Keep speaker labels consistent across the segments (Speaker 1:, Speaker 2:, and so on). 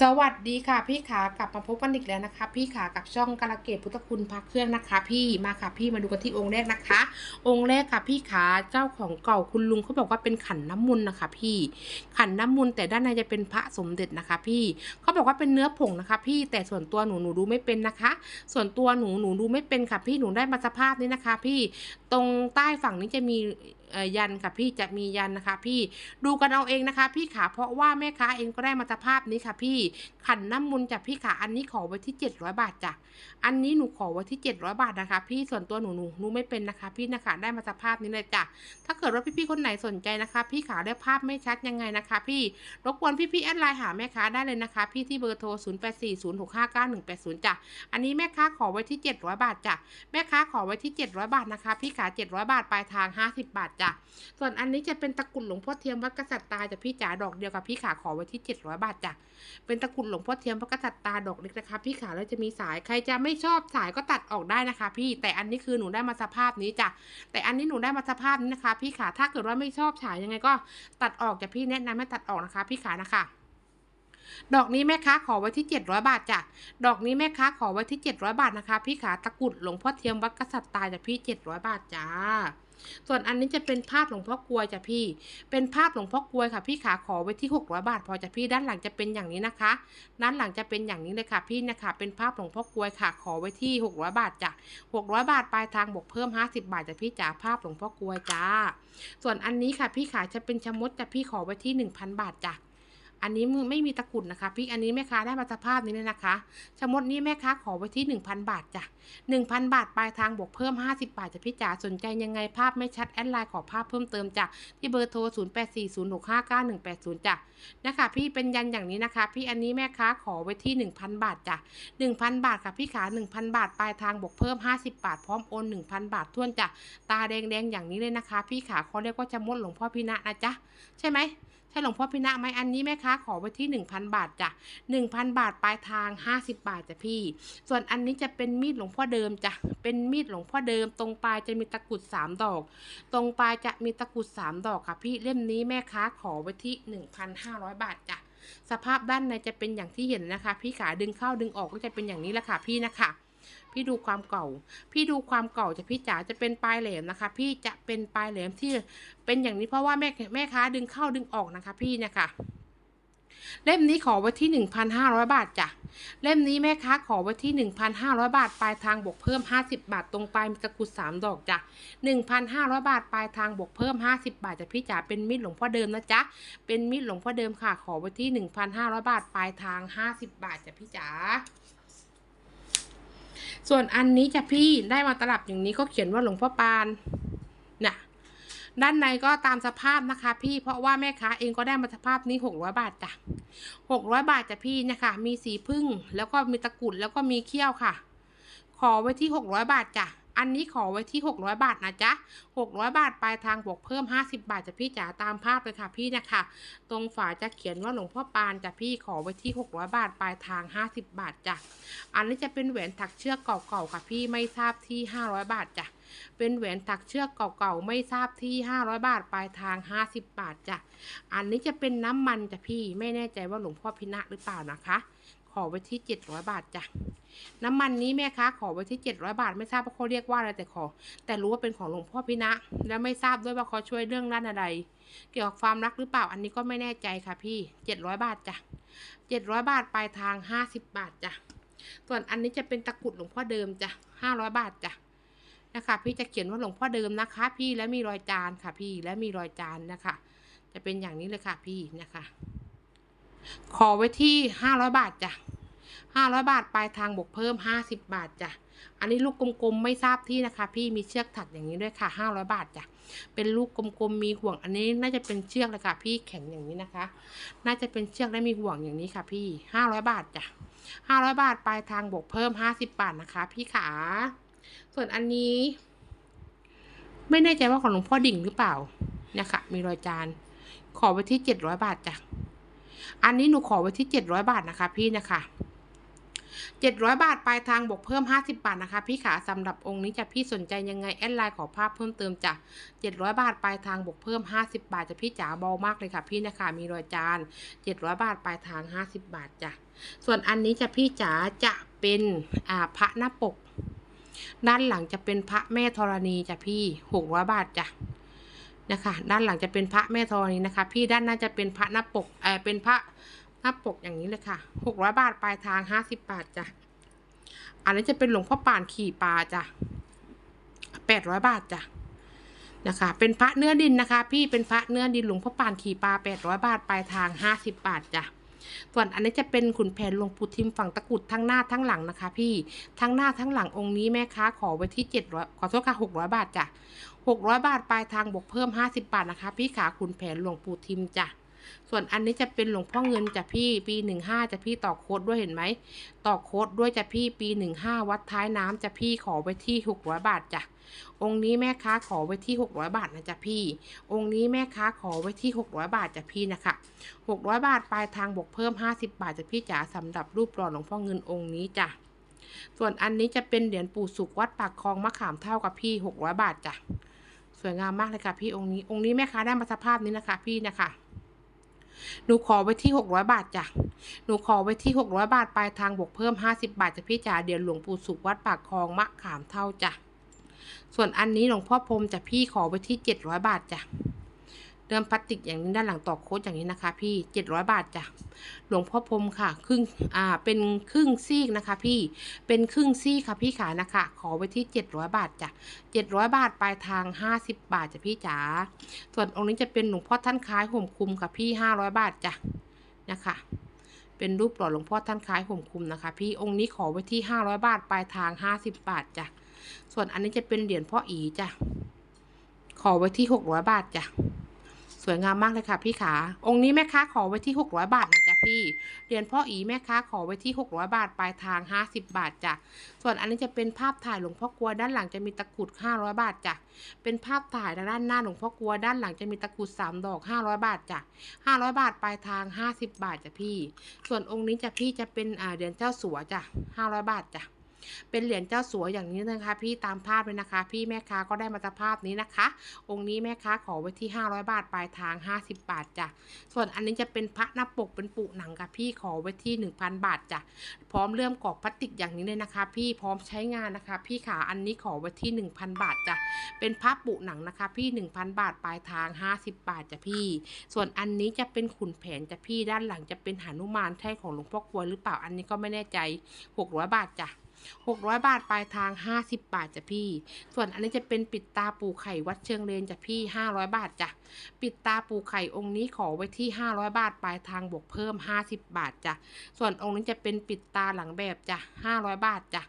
Speaker 1: สวัสดีค่ะพี่ขากลับมาพบกันอีกแล้วนะคะ พี่ขากับช่องกาลเกตพุทธคุณพักเครื่องนะคะ พี่มาค่ะพี่มาดูกันที่องค์แรกนะคะ องค์แรกค่ะพี่ขาเจ้าของเก่าคุณลุงเขาบอกว่าเป็นขันน้ำมนต์นะคะ พี่ขันน้ำมนต์แต่ด้านในจะเป็นพระสมเด็จนะคะ พี่เขาบอกว่าเป็นเนื้อผงนะคะ พี่แต่ส่วนตัวหนูหนูดูไม่เป็นนะคะ ส่วนตัวหนูหนูดูไม่เป็นค่ะพี่หนูได้มาสภาพนี้นะคะ พี่ตรงใต้ฝั่งนี้จะมี ยันค่ะพี่จะมียันนะคะพี่ดูกันเอาเองนะคะ พี่ขาเพราะว่าแม่ค้าเองก็ได้มาสภาพนี้ค่ะพี่ขันน้ำมนต์จากพี่ขาอันนี้ขอไว้ที่ 700 บาทจ้ะอันนี้หนูขอไว้ที่ 700 บาทนะคะ พี่ส่วนตัวหนูหนูหนูไม่เป็นนะคะ พี่นะคะได้มาสภาพนี้เลยจ้ะถ้าเกิดว่าพี่ๆคนไหนสนใจนะคะ พี่ขาได้ภาพไม่ชัดยังไงนะคะ พี่รบกวนพี่ๆแอดไลน์หาแม่ค้าได้เลยนะคะ พี่ที่เบอร์โทร 0840659180จ้ะอันนี้แม่ค้าขอไว้ที่ 700 บาทจ้ะแม่ค้าขอไว้ที่ 700 บาทนะคะ พี่ขา 700 บาทปลายทาง 50 บาทจ้ะส่วนอันนี้จะเป็นตะกุดหลวงพ่อเทียมวัดกษัตริย์ตาจะพี่จ๋าดอกเดียวกับพี่ขาขอไว้ที่ 700 บาทจ้ะ เป็นตะกุดหลวงพ่อเทียมวัดกษัตริย์ตาดอกเล็กนะคะ พี่ขาแล้วจะมีสายใครจะไม่ชอบสายก็ตัดออกได้นะคะ พี่แต่อันนี้คือหนูได้มาสภาพนี้จ้ะ แต่อันนี้หนูได้มาสภาพนี้นะคะ พี่ขาถ้าเกิดว่าไม่ชอบฉายยังไงก็ตัดออกจะพี่แนะนำให้ตัดออกนะคะ พี่ขานะคะดอกนี้แม่ค้าขอไว้ที่ 700 บาทจ้ะ ดอกนี้แม่ค้าขอไว้ที่ 700 บาทนะคะ พี่ขาตะกุดหลวงพ่อเทียมวัดกษัตริย์ตาจะพี่ 700 บาทจ้า ส่วนอันนี้จะเป็นภาพหลวงพ่อกลวยจ้ะพี่ เป็นภาพหลวงพ่อกลวยค่ะ พี่ขาขอไว้ที่ 600 บาท พอจะพี่ด้านหลังจะเป็นอย่างนี้นะคะ ด้านหลังจะเป็นอย่างนี้เลยค่ะพี่นะคะ เป็นภาพหลวงพ่อกลวยค่ะ ขอไว้ที่ 600 บาทจ้ะ600 บาทปลายทางบวกเพิ่ม 50 บาทจ้ะพี่จ๋าภาพหลวงพ่อกลวยจ้า ส่วนอันนี้ค่ะพี่ขาจะเป็นชมดจ้ะพี่ขอไว้ที่ 1,000 บาทจ้ะ อันนี้มือไม่มีตะกรุดนะคะพี่อันนี้แม่ค้าได้มาสภาพนี้เลยนะคะชะมดนี้แม่ค้าขอไว้ที่ 1,000 บาทจ้ะ1,000 บาทปลายทางบวกเพิ่ม 50 บาทจ้ะพี่จ๋าสนใจยังไงภาพไม่ชัดแอดไลน์ขอภาพเพิ่มเติมจ้ะที่เบอร์โทร 0840659180 จ้ะนะคะพี่เป็นยันอย่างนี้นะคะ พี่อันนี้แม่ค้าขอไว้ที่ 1,000 บาทจ้ะ1,000 บาทค่ะพี่ขา1,000 บาทปลายทางบวกเพิ่ม 50 บาทพร้อมโอน 1,000 บาททวนจ้ะตาแดงๆอย่างนี้เลยนะคะ พี่ขาเขาเรียกว่าชะมดหลวงพ่อพี่ณะนะจ๊ะใช่ไหม ใช่หลวงพ่อพินะไหมอันนี้แม่ค้าขอไว้ที่ 1,000 บาทจ้ะ1,000 บาทปลายทาง 50 บาทจ้ะพี่ ส่วนอันนี้จะเป็นมีดหลวงพ่อเดิมจ้ะเป็นมีดหลวงพ่อเดิม ตรงปลายจะมีตะกรุด 3 ดอก ตรงปลายจะมีตะกรุด 3 ดอกค่ะพี่เล่มนี้แม่ค้าขอไว้ที่ 1,500 บาทจ้ะสภาพด้านในจะเป็นอย่างที่เห็นนะคะ พี่ขาดึงเข้าดึงออกก็จะเป็นอย่างนี้แหละค่ะพี่นะคะ พี่ดูความเก่า พี่ดูความเก่าจะพี่จ๋าจะเป็นปลายแหลมนะคะ พี่จะเป็นปลายแหลมที่เป็นอย่างนี้เพราะว่าแม่แม่ค้าดึงเข้าดึงออกนะคะ พี่เนี่ยค่ะเล่มนี้ขอไว้ที่ 1,500 บาทจ้ะ เล่มนี้แม่ค้าขอไว้ที่ 1,500 บาท ปลายทางบวกเพิ่ม 50 บาทตรงปลายมีตะกรุด3ดอกจ้ะ 1,500 บาท ปลายทางบวกเพิ่ม 50 บาทจ้ะพี่จ๋าเป็นมีดหลวงพ่อเดิมนะจ๊ะ เป็นมีดหลวงพ่อเดิมค่ะ ขอไว้ที่ 1,500 บาท ปลายทาง 50 บาทจ้ะพี่จ๋า ส่วนอันนี้จะพี่ได้มาตลับอย่างนี้ก็เขียนว่าหลวงพ่อปานน่ะด้านในก็ตามสภาพนะคะ พี่เพราะว่าแม่ค้าเองก็ได้มาสภาพนี้หกร้อยบาทจ้ะหกร้อยบาทจ้ะพี่นะคะ มีสีพึ่งแล้วก็มีตะกุดแล้วก็มีเขี้ยวค่ะ ขอไว้ที่หกร้อยบาทจ้ะ อันนี้ขอไว้ที่หกร้อยบาทนะจ๊ะหกร้อยบาทปลายทางบวกเพิ่มห้าสิบาทจะพี่จ๋าตามภาพเลยค่ะพี่นะคะ ตรงฝาจะเขียนว่าหลวงพ่อปานจ้ะพี่ขอไว้ที่หกร้อยบาทปลายทางห้าสิบาทจ้ะ อันนี้จะเป็นแหวนถักเชือกเก่าๆค่ะพี่ไม่ทราบที่ 500 บาทจ้ะ เป็นแหวนถักเชือกเก่าๆไม่ทราบที่ 500 บาทปลายทาง 50 บาทจ้ะ อันนี้จะเป็นน้ำมันจ้ะพี่ไม่แน่ใจว่าหลวงพ่อพินะหรือเปล่านะคะ ขอไว้ที่ 700 บาทจ้ะน้ำมันนี้แม่ค้าขอไว้ที่ 700 บาท ไม่ทราบว่าเขาเรียกว่าอะไรแต่ขอ แต่รู้ว่าเป็นของหลวงพ่อพินะ และไม่ทราบด้วยว่าเขาช่วยเรื่องด้านอะไร เกี่ยวกับความรักหรือเปล่าอันนี้ก็ไม่แน่ใจค่ะพี่ 700 บาทจ้ะ700 บาทปลายทาง 50 บาทจ้ะส่วนอันนี้จะเป็นตะกรุดหลวงพ่อเดิมจ้ะห้าร้อยบาทจ้ะนะคะพี่จะเขียนว่าหลวงพ่อเดิมนะคะ พี่และมีรอยจานค่ะพี่และมีรอยจานนะคะ จะเป็นอย่างนี้เลยค่ะพี่นะคะ ขอไว้ที่ห้าร้อยบาทจ้ะห้าร้อยบาทปลายทางบวกเพิ่มห้าสิบบาทจ้ะอันนี้ลูกกลมๆไม่ทราบที่นะคะ พี่มีเชือกถักอย่างนี้ด้วยค่ะห้าร้อยบาทจ้ะเป็นลูกกลมๆมีห่วงอันนี้น่าจะเป็นเชือกเลยค่ะพี่แข็งอย่างนี้นะคะ น่าจะเป็นเชือกและมีห่วงอย่างนี้ค่ะ พี่ห้าร้อยบาทจ้ะห้าร้อยบาทปลายทางบวกเพิ่มห้าสิบบาทนะคะ พี่ขาส่วนอันนี้ ไม่แน่ใจว่าของหลวงพ่อดิ่งหรือเปล่านะคะมีรอยจานขอไว้ที่เจ็ดร้อยบาทจ้ะ อันนี้หนูขอไว้ที่เจ็ดร้อยบาทนะคะพี่นะคะ700 บาทปลายทางบวกเพิ่ม 50 บาทนะคะ พี่ขาสำหรับองค์นี้จะพี่สนใจยังไงแอดไลน์ขอภาพเพิ่มเติมจ้ะ700 บาทปลายทางบวกเพิ่ม 50 บาทจะพี่จ๋าเบามากเลยค่ะ พี่นะคะมีรอยจาน 700 บาทปลายทาง 50 บาทจ้ะส่วนอันนี้จะพี่จ๋าจะเป็นอ่าพระหน้าปก ด้านหลังจะเป็นพระแม่ธรณีจ้ะพี่ 600 บาทจ้ะ นะคะ ด้านหลังจะเป็นพระแม่ธรณีนะคะ พี่ด้านหน้าจะเป็นพระหน้าปกเออเป็นพระหน้าปกอย่างนี้เลยค่ะ600บาทปลายทาง50บาทจ้ะอันนี้จะเป็นหลวงพ่อป่านขี่ปลาจ้ะ800บาทจ้ะนะคะ เป็นพระเนื้อดินนะคะ พี่เป็นพระเนื้อดินหลวงพ่อป่านขี่ปลา800บาทปลายทาง50บบาทจ้ะส่วนอันนี้จะเป็นขุนแผนหลวงปู่ทิมฝั่งตะกุดทั้งหน้าทั้งหลังนะคะ พี่ทั้งหน้าทั้งหลังองค์นี้แม่ค้าขอไว้ที่700ขอโทษค่ะ600บาทจ้ะ 600 บาทปลายทางบวกเพิ่ม 50 บาทนะคะ พี่ขาขุนแผนหลวงปู่ทิมจ้ะส่วนอันนี้จะเป็นหลวงพ่อเงินจ้ะพี่ปี15จะพี่ต่อโคดด้วยเห็นไหมต่อโคดด้วยจะพี่ปี15วัดท้ายน้ำจะพี่ขอไว้ที่600บาทจ้ะองค์นี้แม่ค้าขอไว้ที่600บาทนะจ๊ะพี่ องค์นี้แม่ค้าขอไว้ที่600บาทจ้ะพี่นะคะ600บาทปลายทางบวกเพิ่ม50บาทจ้ะพี่จ๋าสำหรับรูปหล่อหลวงพ่อเงินองค์นี้จ้ะส่วนอันนี้จะเป็นเหรียญปู่สุกวัดปากคลองมะขามเท่ากับพี่600บาทจ้ะ วยงามมากเลยค่ะพี่องค์นี้ องค์นี้แม่ค้าได้มาสภาพนี้นะคะ พี่นะคะหนูขอไว้ที่หกร้อยบาทจ้ะ หนูขอไว้ที่หกร้อยบาทปลายทางบวกเพิ่มห้าสิบาทจะพี่จ๋าเดี๋ยวหลวงปู่สุขวัดปากคลองมะขามเท่าจ้ะ ส่วนอันนี้หลวงพ่อพรมจะพี่ขอไว้ที่เจ็ดร้อยบาทจ้ะ เดิมพลาสติกอย่างนี้ด้านหลังต่อโค้ดอย่างนี้นะคะ พี่700บาทจ้ะหลวงพ่อพรมค่ะ ครึ่งอ่าเป็นครึ่งซีกนะคะ พี่เป็นครึ่งซี่ค่ะพี่ขานะคะ ขอไว้ที่700บาทจ้ะ700บาทปลายทาง50บาทจ้ะพี่จ๋าส่วนองค์นี้จะเป็นหลวงพ่อท่านคล้ายห่มคุมค่ะพี่500บาทจ้ะนะคะเป็นรูปหล่อหลวงพ่อท่านคล้ายห่มคุมนะคะ พี่องค์นี้ขอไว้ที่500บาทปลายทาง50บาทจ้ะส่วนอันนี้จะเป็นเหรียญพ่ออีจ้ะขอไว้ที่600บาทจ้ะ สวยงามมากเลยค่ะพี่ขา องค์นี้แม่ค้าขอไว้ที่ 600 บาทนะจ๊ะพี่ เหรียญพ่ออีแม่ค้าขอไว้ที่ 600 บาท ปลายทาง 50 บาทจ้ะ ส่วนอันนี้จะเป็นภาพถ่ายหลวงพ่อกลัวด้านหลังจะมีตะกรุด 500 บาทจ้ะ เป็นภาพถ่ายด้านหน้าหลวงพ่อกลัวด้านหลังจะมีตะกรุด 3 ดอก 500 บาทจ้ะ 500 บาท ปลายทาง 50 บาทจ้ะพี่ ส่วนองค์นี้จ้ะพี่จะเป็นเหรียญเจ้าสัวจ้ะ 500 บาทจ้ะ เป็นเหรียญเจ้าสัวอย่างนี้นะคะ พี่ตามภาพเลยนะคะ พี่แม่ค้าก็ได้มาตรภาพนี้นะคะ องค์นี้แม่ค้าขอไว้ที่ 500 บาทปลายทาง 50 บาทจ้ะส่วนอันนี้จะเป็นพระหน้าปกเป็นปุหนังค่ะพี่ขอไว้ที่ 1,000 บาทจ้ะพร้อมเลื่อมกรอบพลาสติกอย่างนี้เลยนะคะ พี่พร้อมใช้งานนะคะ พี่ขาอันนี้ขอไว้ที่ 1,000 บาทจ้ะเป็นพระปุหนังนะคะ พี่ 1,000 บาทปลายทาง 50 บาทจ้ะพี่ ส่วนอันนี้จะเป็นขุนแผนจ้ะพี่ด้านหลังจะเป็นหนุมานใช่ของหลวงพ่อกวยหรือเปล่าอันนี้ก็ไม่แน่ใจ 600 บาทจ้ะ 600 บาทปลายทาง 50 บาทจ้ะพี่ ส่วนอันนี้จะเป็นปิดตาปูไข่วัดเชิงเลนจ้ะพี่ 500 บาทจ้ะ ปิดตาปูไข่องค์นี้ขอไว้ที่ 500 บาทปลายทางบวกเพิ่ม 50 บาทจ้ะ ส่วนองค์นี้จะเป็นปิดตาหลังแบบจ้ะ 500 บาทจ้ะ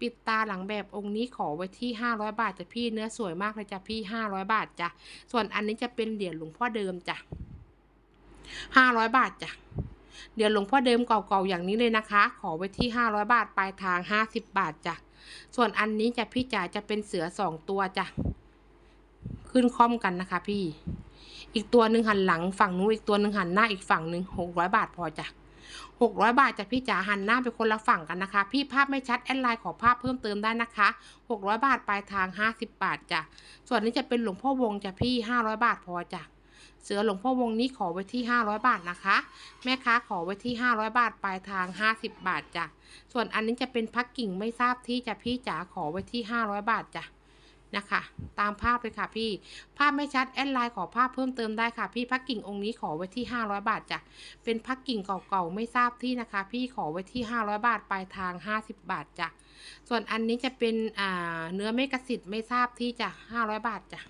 Speaker 1: ปิดตาหลังแบบองค์นี้ขอไว้ที่ 500 บาทจ้ะพี่ เนื้อสวยมากเลยจ้ะพี่ 500 บาทจ้ะ ส่วนอันนี้จะเป็นเหรียญหลวงพ่อเดิมจ้ะ 500 บาทจ้ะ เดี๋ยวหลวงพ่อเดิมเก่าๆอย่างนี้เลยนะคะ ขอไว้ที่ 500 บาทปลายทาง 50 บาทจ้ะ ส่วนอันนี้จะพี่จ๋าจะเป็นเสือสองตัวจ้ะ ขึ้นคล่อมกันนะคะ พี่ อีกตัวหนึ่งหันหลังฝั่งนู้นอีกตัวหนึ่งหันหน้าอีกฝั่งหนึ่งหกร้อยบาทพอจ้ะหกร้อยบาทจะพี่จ๋าหันหน้าไปคนละฝั่งกันนะคะ พี่ภาพไม่ชัดแอดไลน์ขอภาพเพิ่มเติมได้นะคะหกร้อยบาทปลายทางห้าสิบบาทจ้ะส่วนนี้จะเป็นหลวงพ่อวงจ้ะพี่ห้าร้อยบาทพอจ้ะ เสือหลวงพ่อวงนี้ขอไว้ที่ 500 บาทนะคะ แม่ค้าขอไว้ที่ 500 บาทปลายทาง 50 บาทจ้ะส่วนอันนี้จะเป็นพักกิ่งไม่ทราบที่จะพี่จ๋าขอไว้ที่ 500 บาทจ้ะนะคะ ตามภาพเลยค่ะพี่ ภาพไม่ชัดแอดไลน์ขอภาพเพิ่มเติมได้ค่ะพี่พักกิ่งองค์นี้ขอไว้ที่ 500 บาทจ้ะเป็นพักกิ่งเก่าๆไม่ทราบที่นะคะ พี่ขอไว้ที่ 500 บาทปลายทาง 50 บาทจ้ะส่วนอันนี้จะเป็นอ่าเนื้อเมกะสิทธิ์ไม่ทราบที่จ้ะ500 บาทจ้ะ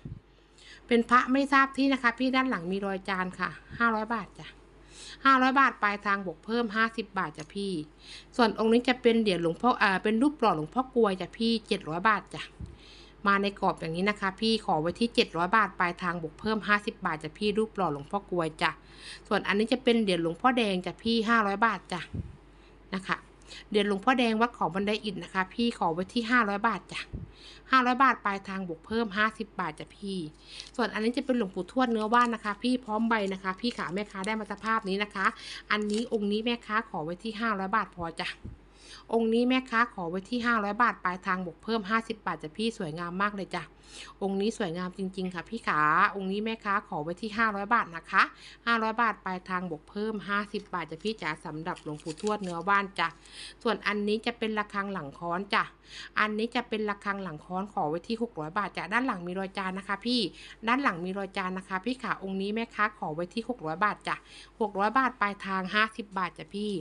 Speaker 1: เป็นพระไม่ทราบที่นะคะ พี่ด้านหลังมีรอยจานค่ะห้าร้อยบาทจ้ะห้าร้อยบาทปลายทางบวกเพิ่มห้าสิบบาทจ้ะพี่ ส่วนองค์นี้จะเป็นเหรียญหลวงพ่ออ่าเป็นรูปหล่อหลวงพ่อกลวยจ้ะพี่เจ็ดร้อยบาทจ้ะมาในกรอบอย่างนี้นะคะ พี่ขอไว้ที่เจ็ดร้อยบาทปลายทางบวกเพิ่มห้าสิบาทจ้ะพี่รูปหล่อหลวงพ่อกลวยจ้ะส่วนอันนี้จะเป็นเหรียญหลวงพ่อแดงจ้ะพี่ห้าร้อยบาทจ้ะนะคะ เหรียญหลวงพ่อแดงวัดเขาบันไดอิฐนะคะ พี่ขอไว้ที่ห้าร้อยบาทจ้ะห้าร้อยบาทปลายทางบวกเพิ่มห้าสิบบาทจ้ะพี่ ส่วนอันนี้จะเป็นหลวงปู่ทวดเนื้อว่านนะคะ พี่พร้อมใบนะคะ พี่ขาแม่ค้าได้มาสภาพนี้นะคะ อันนี้องค์นี้แม่ค้าขอไว้ที่ห้าร้อยบาทพอจ้ะองค์นี้แม่ค้าขอไว้ที่ 500 บาทปลายทางบวกเพิ่ม 50 บาทจ้ะพี่สวยงามมากเลยจ้ะองค์นี้สวยงามจริง ๆ ค่ะพี่ขา องค์นี้แม่ค้าขอไว้ที่ 500 บาทนะคะ 500 บาทปลายทางบวกเพิ่ม 50 บาทจะพี่จ๋าสำหรับหลวงปู่ทวดเนื้อว่านจ้ะ ส่วนอันนี้จะเป็นระฆังหลังค้อนจ้ะ อันนี้จะเป็นระฆังหลังค้อนขอไว้ที่ 600 บาทจ้ะ ด้านหลังมีรอยจานนะคะ พี่ ด้านหลังมีรอยจานนะคะ พี่ขา องค์นี้แม่ค้าขอไว้ที่ 600 บาทจ้ะ 600 บาทปลายทาง 50 บาทจ้ะพี่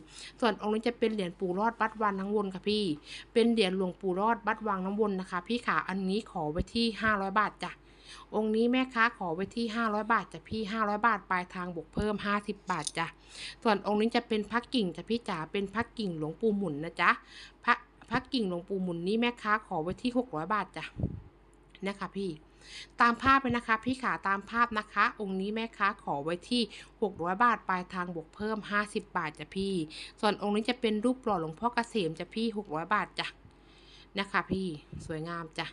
Speaker 1: ส่วนองค์นี้จะเป็นเหรียญปู่รอดวัดวานทั้งวนค่ะพี่ เป็นเหรียญหลวงปู่รอดวัดวังน้ำวนนะคะ พี่ขา อันนี้ขอไว้ที่500 บาทจ้ะองค์นี้แม่ค้าขอไว้ที่ 500 บาทจ้ะพี่ 500 บาทปลายทางบวกเพิ่ม 50 บาทจ้ะส่วนองค์นี้จะเป็นพักกิ่งจ้ะพี่จ๋าเป็นพักกิ่งหลวงปู่หมุนนะจ๊ะพระพักกิ่งหลวงปู่หมุนนี่แม่ค้าขอไว้ที่ 600 บาทจ้ะนะคะพี่ตามภาพเลยนะคะพี่ขาตามภาพนะคะ องค์นี้แม่ค้าขอไว้ที่ 600 บาทปลายทางบวกเพิ่ม 50 บาทจ้ะพี่ ส่วนองค์นี้จะเป็นรูปหล่อหลวงพ่อเกษมจ้ะพี่ 600 บาทจ้ะ นะคะพี่สวยงามจ้ะ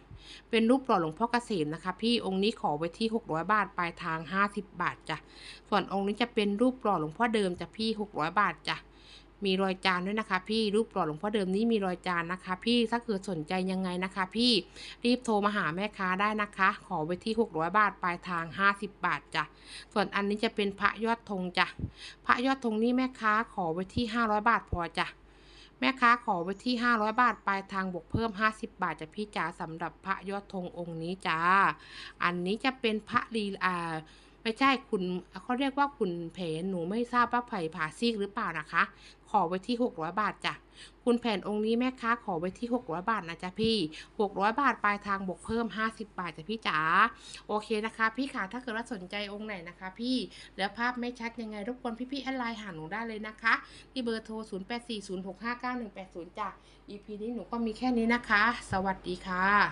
Speaker 1: เป็นรูปหล่อหลวงพ่อเกษมนะคะ พี่องค์นี้ขอไว้ที่ 600 บาทปลายทาง 50 บาทจ้ะ ส่วนองค์นี้จะเป็นรูปหล่อหลวงพ่อเดิมจ้ะพี่ 600 บาทจ้ะมีรอยจานด้วยนะคะ พี่รูปหล่อหลวงพ่อเดิมนี้มีรอยจานนะคะ พี่ถ้าเกิดสนใจยังไงนะคะ พี่รีบโทรมาหาแม่ค้าได้นะคะ ขอไว้ที่ 600 บาทปลายทาง 50 บาทจ้ะส่วนอันนี้จะเป็นพระยอดธงจ้ะพระยอดธงนี่แม่ค้าขอไว้ที่ 500 บาทพอจ้ะ แม่ค้าขอไว้ที่ 500 บาท ปลายทางบวกเพิ่ม 50 บาทจะพี่จ๋าสำหรับพระยอดธงองค์นี้จ้า อันนี้จะเป็นพระลีอ่า ไม่ใช่คุณเขาเรียกว่าคุณแผนหนูไม่ทราบว่าไผ่ผาซีกหรือเปล่านะคะ ขอไว้ที่ 600 บาทจ้ะคุณแผนองค์นี้แม่ค้าขอไว้ที่ 600 บาทนะจ๊ะพี่ 600 บาทปลายทางบวกเพิ่ม 50 บาทจ้ะพี่จ๋าโอเคนะคะ พี่ขาถ้าเกิดว่าสนใจองค์ไหนนะคะ พี่แล้วภาพไม่ชัดยังไงรบกวนพี่ๆแอดไลน์หาหนูได้เลยนะคะ ที่เบอร์โทร 0840659180 จ้ะ EP นี้หนูก็มีแค่นี้นะคะ สวัสดีค่ะ